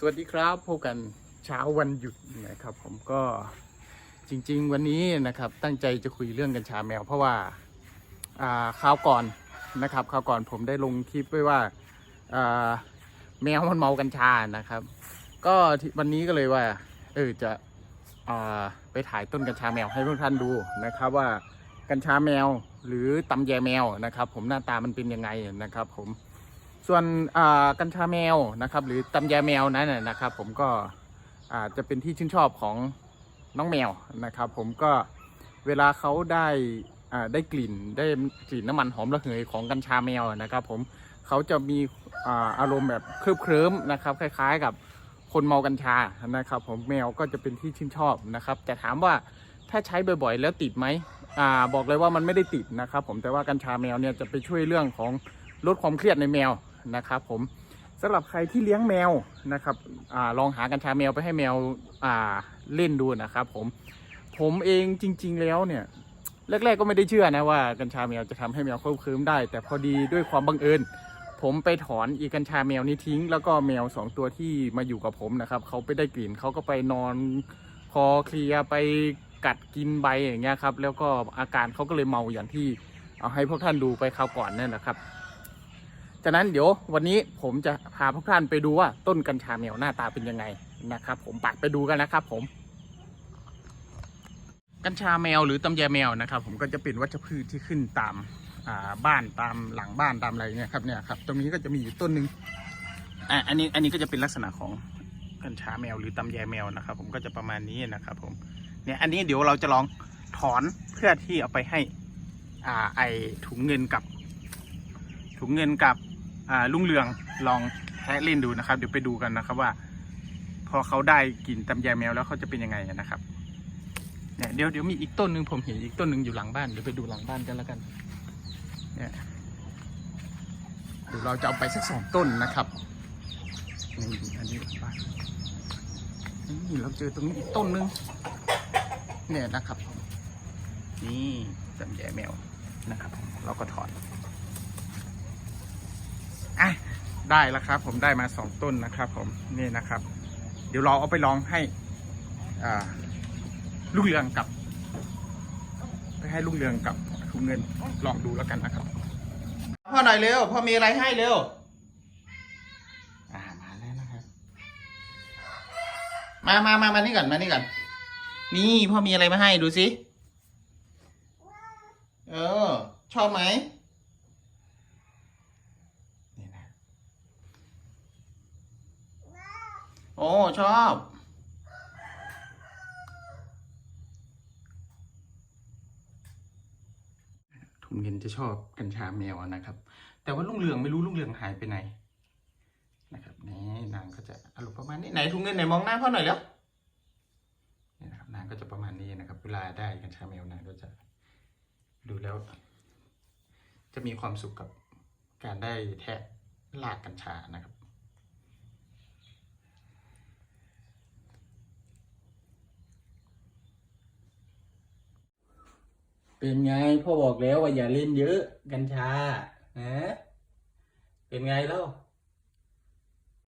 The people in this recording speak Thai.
สวัสดีครับพบกันเช้าวันหยุดนะครับ ผมก็จริง ๆ วันนี้นะครับ ตั้งใจจะคุยเรื่องกัญชาแมว เพราะว่าอ่าคราวก่อนนะครับคราวก่อนผมได้ลงคลิปไว้ว่าอ่าแมวมันเมากัญชานะครับ ก็วันนี้ก็เลยว่าเออจะอ่าไปถ่ายต้นกัญชาแมวให้พวกท่านดูนะครับว่ากัญชาแมวหรือตำแยแมวนะครับ ผมหน้าตามันเป็นยังไงนะครับ ผม ส่วนกัญชาแมวนะครับ หรือตำยาแมวนั้นนะครับ ผมก็อาจจะเป็นที่ชื่นชอบของน้องแมวนะครับ ผมก็เวลาเขาได้ได้กลิ่นได้กลิ่นน้ำมันหอมระเหยของกัญชาแมวนะครับ ผมเขาจะมีอาอารมณ์แบบเคลิบเคลิ้มนะครับ คล้าย ๆ กับคนเมากัญชานะครับ ผมแมวก็จะเป็นที่ชื่นชอบนะครับ แต่ถามว่าถ้าใช้บ่อยๆ แล้วติดไหมอ่าบอกเลยว่ามันไม่ได้ติดนะครับ ผมแต่ว่ากัญชาแมวเนี่ยจะไปช่วยเรื่องของลดความเครียดในแมว นะครับผมสำหรับใครที่เลี้ยงแมวนะครับอลองหากัญชาแมวไปให้แมวเล่นดูนะครับผมผมเองจริง ๆ แล้วเนี่ยแรก ๆ ก็ไม่ได้เชื่อนะว่ากัญชาแมวจะทำให้แมวเคลิ้มคืมได้ แต่พอดีด้วยความบังเอิญ ผมไปถอนอีกัญชาแมวนี้ทิ้ง แล้วก็แมวสองตัวที่มาอยู่กับผมนะครับเขาไปได้กลิ่นเขาก็ไปนอนคอเคลียไปกัดกินใบอย่างเงี้ยครับแล้วก็อาการเขาก็เลยเมาอย่างที่เอาให้พวกท่านดูไปคราวก่อนนั่นนะครับ จากนั้นเดี๋ยววันนี้ผมจะพาพวกท่านไปดูว่าต้นกัญชาแมวหน้าตาเป็นยังไงนะครับ ผมปักไปดูกันนะครับ ผม กัญชาแมวหรือตำแยแมวนะครับ ผมก็จะเป็นวัชพืชที่ขึ้นตามาบ้านตามหลังบ้านตามอะไรเนี่ยครับเนี่ยครับ ตรงนี้ก็จะมีอยู่ต้นหนึ่งอะอันนี้อันนี้ก็จะเป็นลักษณะของกัญชาแมวหรือตำแยแมวนะครับ ผมก็จะประมาณนี้นะครับ ผมเนี่ยอันนี้เดี๋ยวเราจะลองถอนเพื่อที่เอาไปให้ อ่าไอถุงเงินกับ ถุงเงินกับ ลุงเรืองลองแทะเล่นดูนะครับ เดี๋ยวไปดูกันนะครับว่า พอเขาได้กลิ่นตำแยแมวแล้วเขาจะเป็นยังไงนะครับเนี่ยเดี๋ยวเดี๋ยวมีอีกต้นหนึ่งผมเห็นอีกต้นหนึ่งอยู่หลังบ้านเดี๋ยวไปดูหลังบ้านกันแล้วกันเนี่ยเดี๋ยวเราจะเอาไปสักสองต้นนะครับนี่อันนี้หลังบ้านนี่เราเจอตรงนี้อีกต้นหนึ่งเนี่ยนะครับ นี่ตำแยแมวนะครับ เราก็ถอน อะ ได้แล้วครับ ผมได้มาสองต้นนะครับ ผมนี่นะครับ เดี๋ยวเราเอาไปลองให้ลูกเรืองกับไปให้ลูกเรืองกับถุงเงินลองดูแล้วกันนะครับพ่อหน่อยเร็วพ่อมีอะไรให้เร็วมาแล้วนะครับ มามามามานี่ก่อนมานี่ก่อนนี่พ่อมีอะไรมาให้ดูสิเออ ชอบไหม นี่นะ โอ้ชอบถุงเงินจะชอบกัญชาแมวนะครับ แต่ว่าลุงเรืองไม่รู้ลุงเรืองหายไปไหนนะครับนี่นางก็จะอารมณ์ประมาณนี้ไหนถุงเงินไหนมองหน้าพ่อหน่อยแล้วนี่นะครับนางก็จะประมาณนี้นะครับเวลาได้กัญชาแมวนางก็จะดูแล้ว จะมีความสุขกับการได้แทะลากกัญชานะครับ เป็นไงพ่อบอกแล้วว่าอย่าเล่นเยอะกัญชานะเป็นไงแล้ว